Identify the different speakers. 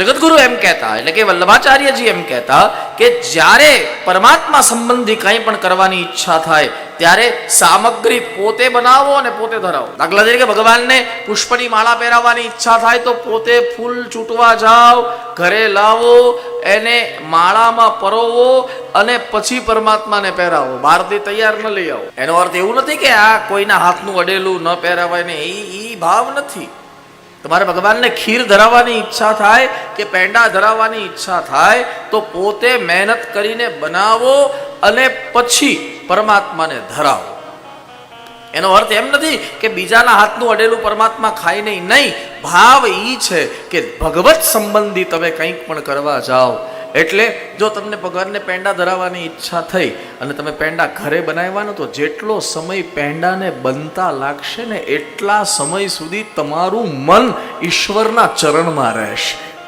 Speaker 1: જગતગુરુ એમ કહેતા, એટલે કે વલ્લભાચાર્યજી એમ કહેતા કે જ્યારે પરમાત્મા સંબંધી કંઈ પણ કરવાની ઈચ્છા થાય, ત્યારે સામગ્રી પોતે બનાવો અને પોતે ધરાવો. દાખલા તરીકે ભગવાનને પુષ્પની માળા પહેરાવવાની ઈચ્છા થાય તો પોતે ફૂલ ચૂંટવા જાઓ, ઘરે લાવો, એને માળામાં પરોવો અને પછી પરમાત્માને પહેરાવો. બહારથી તૈયાર ન લઈ આવો. એનો અર્થ એવું નથી કે આ કોઈના હાથનું અડેલું ન પહેરાવાય ને એ ભાવ નથી. તમારે ભગવાનને ખીર ધરાવવાની ઈચ્છા થાય કે પેંડા ધરાવવાની ઈચ્છા થાય, તો પોતે મહેનત કરીને બનાવો અને પછી પરમાત્માને ધરાવો. એનો અર્થ એમ નથી કે બીજાના હાથનું અડેલું પરમાત્મા ખાય નહીં. નહીં, ભાવ એ છે કે ભગવત સંબંધી તમે કંઈક પણ કરવા જાઓ. એટલે જો તમને ભગવાનને પેંડા ધરાવવાની ઈચ્છા થઈ અને તમે પેંડા ઘરે બનાવવાનો, તો જેટલો સમય પેંડાને બનતા લાગશે ને એટલા સમય સુધી તમારું મન ઈશ્વરના ચરણમાં રહેશે.